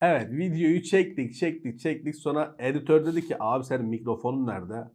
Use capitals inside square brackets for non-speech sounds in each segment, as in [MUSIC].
Evet videoyu çektik çektik çektik sonra editör dedi ki abi senin mikrofonun nerede?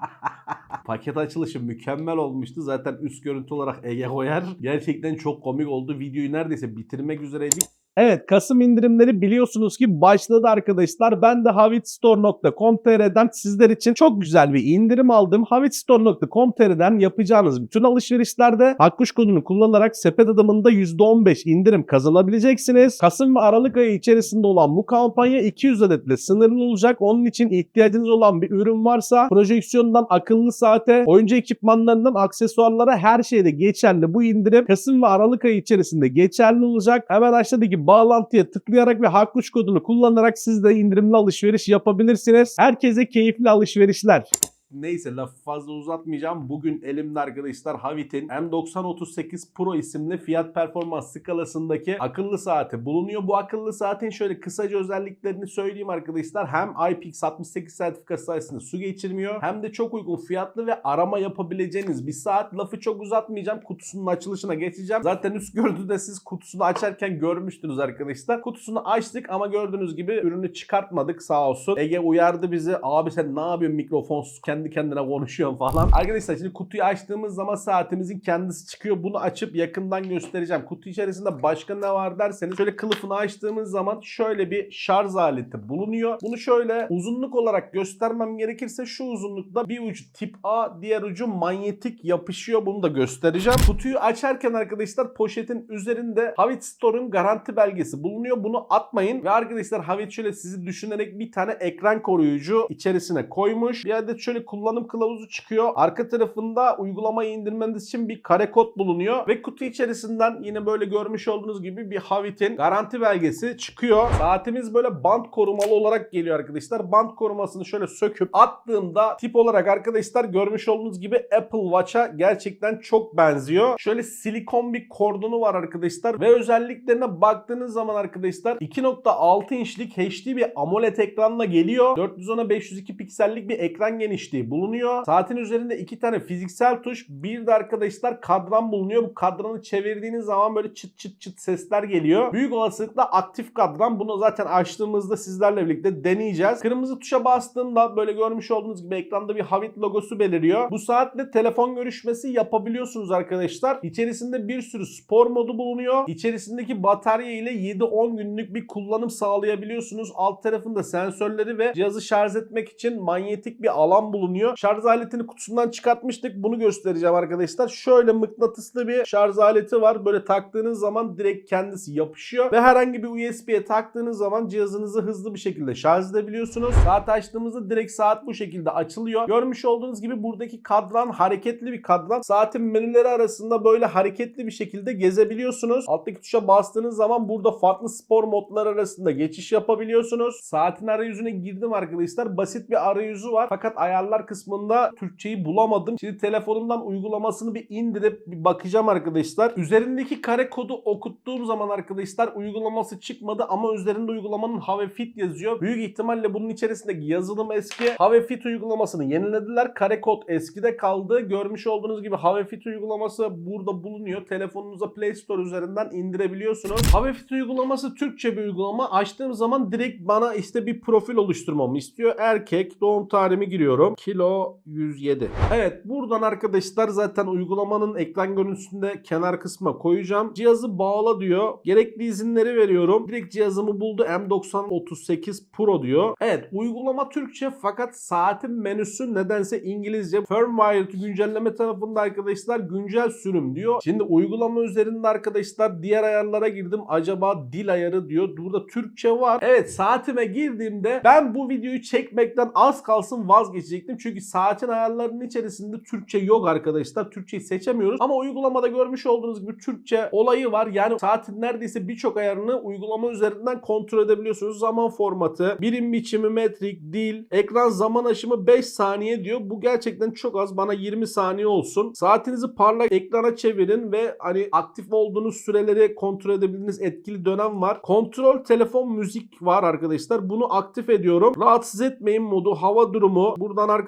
[LAUGHS] Paket açılışı mükemmel olmuştu. Zaten üst görüntü olarak Ege koyar. Gerçekten çok komik oldu. Videoyu neredeyse bitirmek üzereydik. Evet Kasım indirimleri biliyorsunuz ki başladı arkadaşlar. Ben de havitstore.com.tr'den sizler için çok güzel bir indirim aldım. havitstore.com.tr'den yapacağınız bütün alışverişlerde Hakkuş kodunu kullanarak sepet adımında %15 indirim kazanabileceksiniz. Kasım ve Aralık ayı içerisinde olan bu kampanya 200 adetle sınırlı olacak. Onun için ihtiyacınız olan bir ürün varsa projeksiyondan akıllı saate, oyuncu ekipmanlarından aksesuarlara her şeyde geçerli bu indirim Kasım ve Aralık ayı içerisinde geçerli olacak. Hemen aşağıdaki bağlantıya tıklayarak ve Hakkuş kodunu kullanarak siz de indirimli alışveriş yapabilirsiniz. Herkese keyifli alışverişler. Neyse lafı fazla uzatmayacağım. Bugün elimde arkadaşlar Havit'in M9038 Pro isimli fiyat performans skalasındaki akıllı saati bulunuyor. Bu akıllı saatin şöyle kısaca özelliklerini söyleyeyim arkadaşlar. Hem IPX68 sertifikası sayesinde su geçirmiyor hem de çok uygun fiyatlı ve arama yapabileceğiniz bir saat. Lafı çok uzatmayacağım. Kutusunun açılışına geçeceğim. Zaten üst görüntüde siz kutusunu açarken görmüştünüz arkadaşlar. Kutusunu açtık ama gördüğünüz gibi ürünü çıkartmadık sağ olsun. Ege uyardı bizi. Abi sen ne yapıyorsun mikrofonsuz kendi kendine konuşuyorsun falan. Arkadaşlar şimdi kutuyu açtığımız zaman saatimizin kendisi çıkıyor. Bunu açıp yakından göstereceğim. Kutu içerisinde başka ne var derseniz şöyle kılıfını açtığımız zaman şöyle bir şarj aleti bulunuyor. Bunu şöyle uzunluk olarak göstermem gerekirse şu uzunlukta bir ucu tip A diğer ucu manyetik yapışıyor. Bunu da göstereceğim. Kutuyu açarken arkadaşlar poşetin üzerinde Havit Store'un garanti belgesi bulunuyor. Bunu atmayın. Ve arkadaşlar Havit şöyle sizi düşünerek bir tane ekran koruyucu içerisine koymuş. Bir adet şöyle kullanım kılavuzu çıkıyor. Arka tarafında uygulamayı indirmeniz için bir kare kod bulunuyor. Ve kutu içerisinden yine böyle görmüş olduğunuz gibi bir Havit'in garanti belgesi çıkıyor. Saatimiz böyle band korumalı olarak geliyor arkadaşlar. Band korumasını şöyle söküp attığımda tip olarak arkadaşlar görmüş olduğunuz gibi Apple Watch'a gerçekten çok benziyor. Şöyle silikon bir kordonu var arkadaşlar ve özelliklerine baktığınız zaman arkadaşlar 2.6 inçlik HD bir AMOLED ekranla geliyor. 410'a 502 piksellik bir ekran genişliği bulunuyor. Saatin üzerinde iki tane fiziksel tuş, bir de arkadaşlar kadran bulunuyor. Bu kadranı çevirdiğiniz zaman böyle çıt çıt çıt sesler geliyor. Büyük olasılıkla aktif kadran. Bunu zaten açtığımızda sizlerle birlikte deneyeceğiz. Kırmızı tuşa bastığımda böyle görmüş olduğunuz gibi ekranda bir Havit logosu beliriyor. Bu saatle telefon görüşmesi yapabiliyorsunuz arkadaşlar. İçerisinde bir sürü spor modu bulunuyor. İçerisindeki batarya ile 7-10 günlük bir kullanım sağlayabiliyorsunuz. Alt tarafında sensörleri ve cihazı şarj etmek için manyetik bir alan bulunuyor. Şarj aletini kutusundan çıkartmıştık. Bunu göstereceğim arkadaşlar. Şöyle mıknatıslı bir şarj aleti var. Böyle taktığınız zaman direkt kendisi yapışıyor. Ve herhangi bir USB'ye taktığınız zaman cihazınızı hızlı bir şekilde şarj edebiliyorsunuz. Saat açtığımızda direkt saat bu şekilde açılıyor. Görmüş olduğunuz gibi buradaki kadran hareketli bir kadran. Saatin menüleri arasında böyle hareketli bir şekilde gezebiliyorsunuz. Alttaki tuşa bastığınız zaman burada farklı spor modları arasında geçiş yapabiliyorsunuz. Saatin arayüzüne girdim arkadaşlar. Basit bir arayüzü var. Fakat ayarlar kısmında Türkçeyi bulamadım. Şimdi telefonumdan uygulamasını bir indirip bir bakacağım arkadaşlar. Üzerindeki kare kodu okuttuğum zaman arkadaşlar uygulaması çıkmadı ama üzerinde uygulamanın Have Fit yazıyor. Büyük ihtimalle bunun içerisindeki yazılım eski. Have Fit uygulamasını yenilediler. Kare kod eskide kaldı. Görmüş olduğunuz gibi Have Fit uygulaması burada bulunuyor. Telefonunuza Play Store üzerinden indirebiliyorsunuz. Have Fit uygulaması Türkçe bir uygulama. Açtığım zaman direkt bana işte bir profil oluşturmamı istiyor. Erkek, doğum tarihimi giriyorum. Kilo 107. Evet buradan arkadaşlar zaten uygulamanın ekran görüntüsünde kenar kısma koyacağım. Cihazı bağla diyor. Gerekli izinleri veriyorum. Direkt cihazımı buldu. M9038 Pro diyor. Evet uygulama Türkçe fakat saatin menüsü nedense İngilizce. Firmware güncelleme tarafında arkadaşlar güncel sürüm diyor. Şimdi uygulama üzerinde arkadaşlar diğer ayarlara girdim. Acaba dil ayarı diyor. Burada Türkçe var. Evet saatime girdiğimde ben bu videoyu çekmekten az kalsın vazgeçecektim. Çünkü saatin ayarlarının içerisinde Türkçe yok arkadaşlar. Türkçeyi seçemiyoruz. Ama uygulamada görmüş olduğunuz gibi Türkçe olayı var. Yani saatin neredeyse birçok ayarını uygulama üzerinden kontrol edebiliyorsunuz. Zaman formatı, birim biçimi, metrik, dil, ekran zaman aşımı 5 saniye diyor. Bu gerçekten çok az. Bana 20 saniye olsun. Saatinizi parlak ekrana çevirin ve hani aktif olduğunuz süreleri kontrol edebildiğiniz etkili dönem var. Kontrol telefon müzik var arkadaşlar. Bunu aktif ediyorum. Rahatsız etmeyin modu, hava durumu. Buradan arkadaşlar.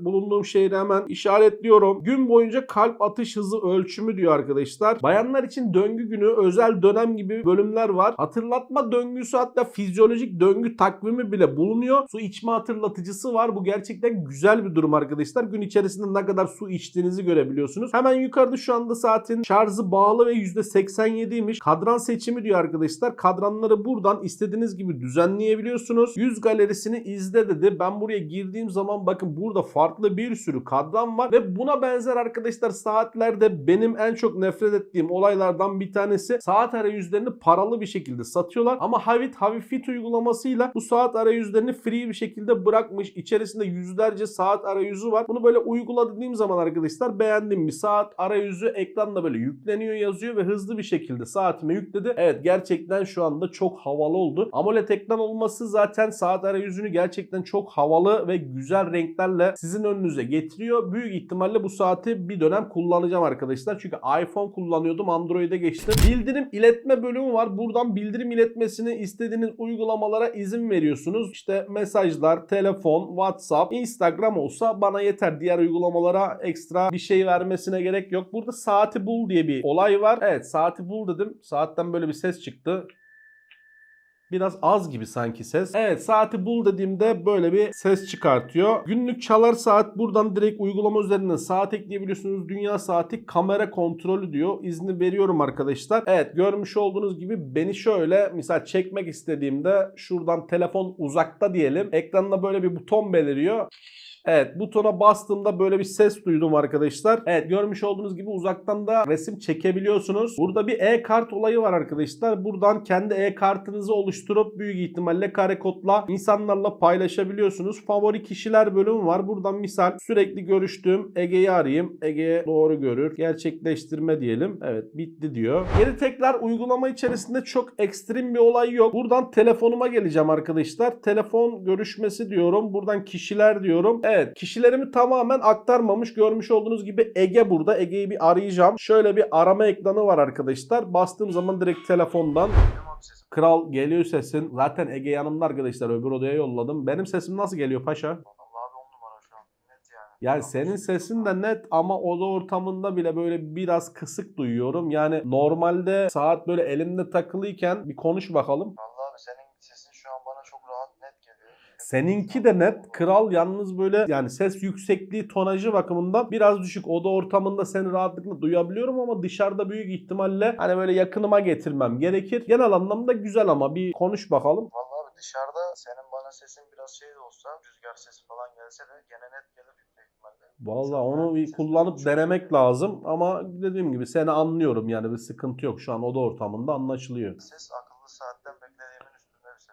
Bulunduğum şehri hemen işaretliyorum. Gün boyunca kalp atış hızı ölçümü diyor arkadaşlar. Bayanlar için döngü günü, özel dönem gibi bölümler var. Hatırlatma döngüsü hatta fizyolojik döngü takvimi bile bulunuyor. Su içme hatırlatıcısı var. Bu gerçekten güzel bir durum arkadaşlar. Gün içerisinde ne kadar su içtiğinizi görebiliyorsunuz. Hemen yukarıda şu anda saatin şarjı bağlı ve %87'ymiş. Kadran seçimi diyor arkadaşlar. Kadranları buradan istediğiniz gibi düzenleyebiliyorsunuz. Yüz galerisini izle dedi. Ben buraya girdiğim zaman bakın burada farklı bir sürü kadran var ve buna benzer arkadaşlar saatlerde benim en çok nefret ettiğim olaylardan bir tanesi saat arayüzlerini paralı bir şekilde satıyorlar ama Havit Havifit uygulamasıyla bu saat arayüzlerini free bir şekilde bırakmış. İçerisinde yüzlerce saat arayüzü var. Bunu böyle uygula dediğim zaman arkadaşlar beğendim bir saat arayüzü ekranda böyle yükleniyor yazıyor ve hızlı bir şekilde saatime yükledi. Evet gerçekten şu anda çok havalı oldu. AMOLED ekran olması zaten saat arayüzünü gerçekten çok havalı ve güzel renklerle sizin önünüze getiriyor. Büyük ihtimalle bu saati bir dönem kullanacağım arkadaşlar. Çünkü iPhone kullanıyordum Android'e geçtim. Bildirim iletme bölümü var. Buradan bildirim iletmesini istediğiniz uygulamalara izin veriyorsunuz. İşte mesajlar, telefon, WhatsApp, Instagram olsa bana yeter. Diğer uygulamalara ekstra bir şey vermesine gerek yok. Burada saati bul diye bir olay var. Evet saati bul dedim. Saatten böyle bir ses çıktı. Biraz az gibi sanki ses. Evet saati bul dediğimde böyle bir ses çıkartıyor. Günlük çalar saat buradan direkt uygulama üzerinden saat ekleyebiliyorsunuz. Dünya saati kamera kontrolü diyor. İzni veriyorum arkadaşlar. Evet görmüş olduğunuz gibi beni şöyle misal çekmek istediğimde şuradan telefon uzakta diyelim. Ekranda böyle bir buton beliriyor. Evet butona bastığımda böyle bir ses duydum arkadaşlar. Evet görmüş olduğunuz gibi uzaktan da resim çekebiliyorsunuz. Burada bir e-kart olayı var arkadaşlar. Buradan kendi e-kartınızı oluşturup büyük ihtimalle kare kodla insanlarla paylaşabiliyorsunuz. Favori kişiler bölümü var. Buradan misal sürekli görüştüğüm Ege'yi arayayım. Ege doğru görür. Gerçekleştirme diyelim. Evet bitti diyor. Geri tekrar uygulama içerisinde çok ekstrem bir olay yok. Buradan telefonuma geleceğim arkadaşlar. Telefon görüşmesi diyorum. Buradan kişiler diyorum. Evet kişilerimi tamamen aktarmamış. Görmüş olduğunuz gibi Ege burada. Ege'yi bir arayacağım. Şöyle bir arama ekranı var arkadaşlar. Bastığım zaman direkt telefondan Kral geliyor sesin. Zaten Ege yanımda arkadaşlar. Öbür odaya yolladım. Benim sesim nasıl geliyor paşa? Yani senin sesin de net ama oda ortamında bile böyle biraz kısık duyuyorum. Yani normalde saat böyle elimde takılıyken bir konuş bakalım. Vallahi abi senin sesin şu an bana çok rahat net geliyor. Seninki de net. Kral yalnız böyle yani ses yüksekliği tonajı bakımından biraz düşük. Oda ortamında seni rahatlıkla duyabiliyorum ama dışarıda büyük ihtimalle hani böyle yakınıma getirmem gerekir. Genel anlamda güzel ama bir konuş bakalım. Vallahi abi dışarıda senin bana sesin biraz şey de olsa rüzgar sesi falan gelse de gene net gelir büyük ihtimalle. Vallahi onu bir kullanıp denemek lazım ama dediğim gibi seni anlıyorum yani bir sıkıntı yok. Şu an oda ortamında anlaşılıyor. Ses akıllı saatten ses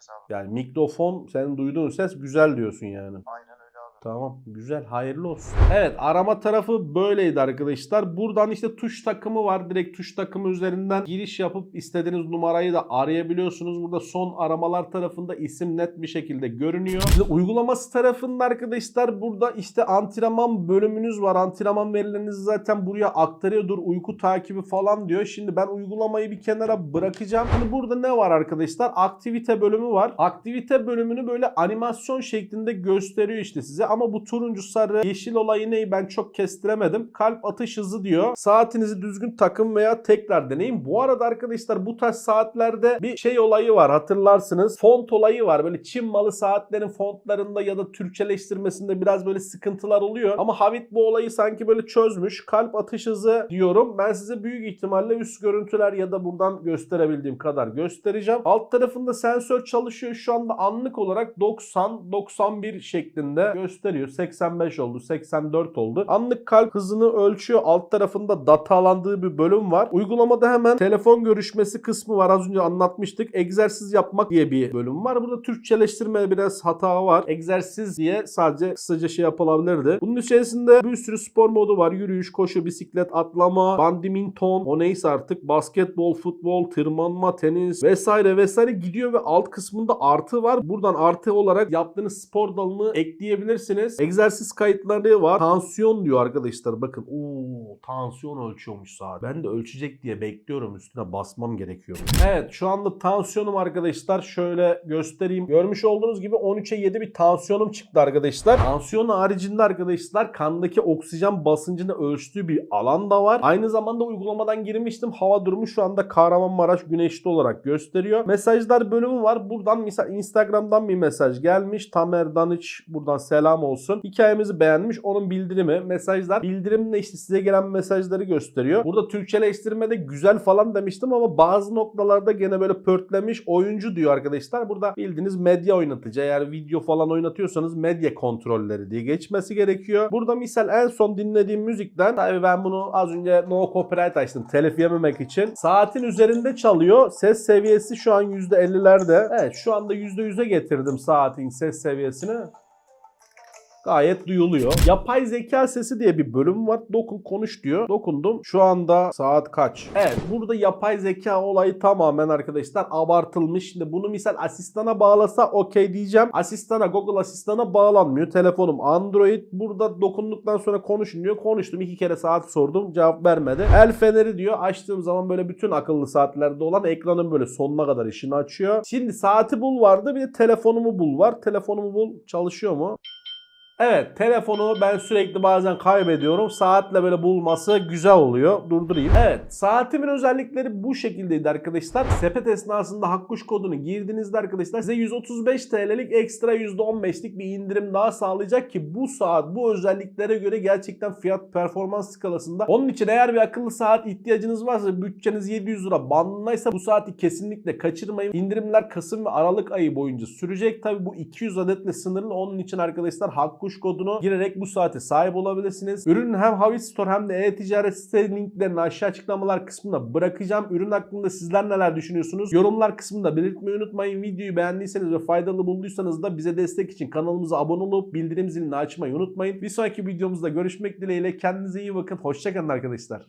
abi. Yani mikrofon senin duyduğun ses güzel diyorsun yani. Aynen. Tamam güzel hayırlı olsun. Evet arama tarafı böyleydi arkadaşlar. Buradan işte tuş takımı var. Direkt tuş takımı üzerinden giriş yapıp istediğiniz numarayı da arayabiliyorsunuz. Burada son aramalar tarafında isim net bir şekilde görünüyor. Şimdi uygulaması tarafında arkadaşlar burada işte antrenman bölümünüz var. Antrenman verilerinizi zaten buraya aktarıyordur. Uyku takibi falan diyor. Şimdi ben uygulamayı bir kenara bırakacağım. Şimdi burada ne var arkadaşlar? Aktivite bölümü var. Aktivite bölümünü böyle animasyon şeklinde gösteriyor işte size. Ama bu turuncu, sarı, yeşil olayı neyi ben çok kestiremedim. Kalp atış hızı diyor. Saatinizi düzgün takın veya tekrar deneyin. Bu arada arkadaşlar bu tarz saatlerde bir şey olayı var hatırlarsınız. Font olayı var. Böyle Çin malı saatlerin fontlarında ya da Türkçeleştirmesinde biraz böyle sıkıntılar oluyor. Ama Havit bu olayı sanki böyle çözmüş. Kalp atış hızı diyorum. Ben size büyük ihtimalle üst görüntüler ya da buradan gösterebildiğim kadar göstereceğim. Alt tarafında sensör çalışıyor. Şu anda anlık olarak 90-91 şeklinde gösteriyor. 85 oldu, 84 oldu. Anlık kalp hızını ölçüyor. Alt tarafında datalandığı bir bölüm var. Uygulamada hemen telefon görüşmesi kısmı var. Az önce anlatmıştık. Egzersiz yapmak diye bir bölüm var. Burada Türkçeleştirme biraz hata var. Egzersiz diye sadece kısaca şey yapılabilirdi. Bunun içerisinde bir sürü spor modu var. Yürüyüş, koşu, bisiklet, atlama, badminton, o neyse artık basketbol, futbol, tırmanma, tenis vesaire vesaire gidiyor ve alt kısmında artı var. Buradan artı olarak yaptığınız spor dalını ekleyebilirsiniz. Bakabilirsiniz. Egzersiz kayıtları var. Tansiyon diyor arkadaşlar. Bakın ooo tansiyon ölçüyormuş saat. Ben de ölçecek diye bekliyorum. Üstüne basmam gerekiyor. Evet şu anda tansiyonum arkadaşlar. Şöyle göstereyim. Görmüş olduğunuz gibi 13'e 7 bir tansiyonum çıktı arkadaşlar. Tansiyon haricinde arkadaşlar kandaki oksijen basıncını ölçtüğü bir alan da var. Aynı zamanda uygulamadan girmiştim. Hava durumu şu anda Kahramanmaraş güneşli olarak gösteriyor. Mesajlar bölümü var. Buradan mesela Instagram'dan bir mesaj gelmiş. Tamer Danıç buradan selam olsun. Hikayemizi beğenmiş. Onun bildirimi, mesajlar. Bildirimle işte size gelen mesajları gösteriyor. Burada Türkçeleştirmede güzel falan demiştim ama bazı noktalarda gene böyle pörtlemiş oyuncu diyor arkadaşlar. Burada bildiğiniz medya oynatıcı. Eğer video falan oynatıyorsanız medya kontrolleri diye geçmesi gerekiyor. Burada misal en son dinlediğim müzikten tabii ben bunu az önce no copyright açtım. Telif yememek için. Saatin üzerinde çalıyor. Ses seviyesi şu an %50'lerde. Evet şu anda %100'e getirdim saatin ses seviyesini gayet duyuluyor. Yapay zeka sesi diye bir bölüm var. Dokun konuş diyor. Dokundum. Şu anda saat kaç? Evet burada yapay zeka olayı tamamen arkadaşlar abartılmış. Şimdi bunu misal asistana bağlasa okey diyeceğim. Asistana Google asistana bağlanmıyor. Telefonum Android. Burada dokunduktan sonra konuşun diyor. Konuştum. iki kere saat sordum. Cevap vermedi. El feneri diyor. Açtığım zaman böyle bütün akıllı saatlerde olan ekranın böyle sonuna kadar işini açıyor. Şimdi saati bul vardı. Bir de telefonumu bul var. Telefonumu bul çalışıyor mu? Evet telefonu ben sürekli bazen kaybediyorum. Saatle böyle bulması güzel oluyor. Durdurayım. Evet saatimin özellikleri bu şekildeydi arkadaşlar. Sepet esnasında Hakkuş kodunu girdiğinizde arkadaşlar size 135 TL'lik ekstra %15'lik bir indirim daha sağlayacak ki bu saat bu özelliklere göre gerçekten fiyat performans skalasında. Onun için eğer bir akıllı saat ihtiyacınız varsa bütçeniz 700 lira bandındaysa bu saati kesinlikle kaçırmayın. İndirimler Kasım ve Aralık ayı boyunca sürecek. Tabi bu 200 adetle sınırlı. Onun için arkadaşlar Hakkuş kodunu girerek bu saate sahip olabilirsiniz. Ürünün hem Havit Store hem de e-ticaret site linklerini aşağı açıklamalar kısmına bırakacağım. Ürün hakkında sizler neler düşünüyorsunuz? Yorumlar kısmında belirtmeyi unutmayın. Videoyu beğendiyseniz ve faydalı bulduysanız da bize destek için kanalımıza abone olup bildirim zilini açmayı unutmayın. Bir sonraki videomuzda görüşmek dileğiyle. Kendinize iyi bakın. Hoşçakalın arkadaşlar.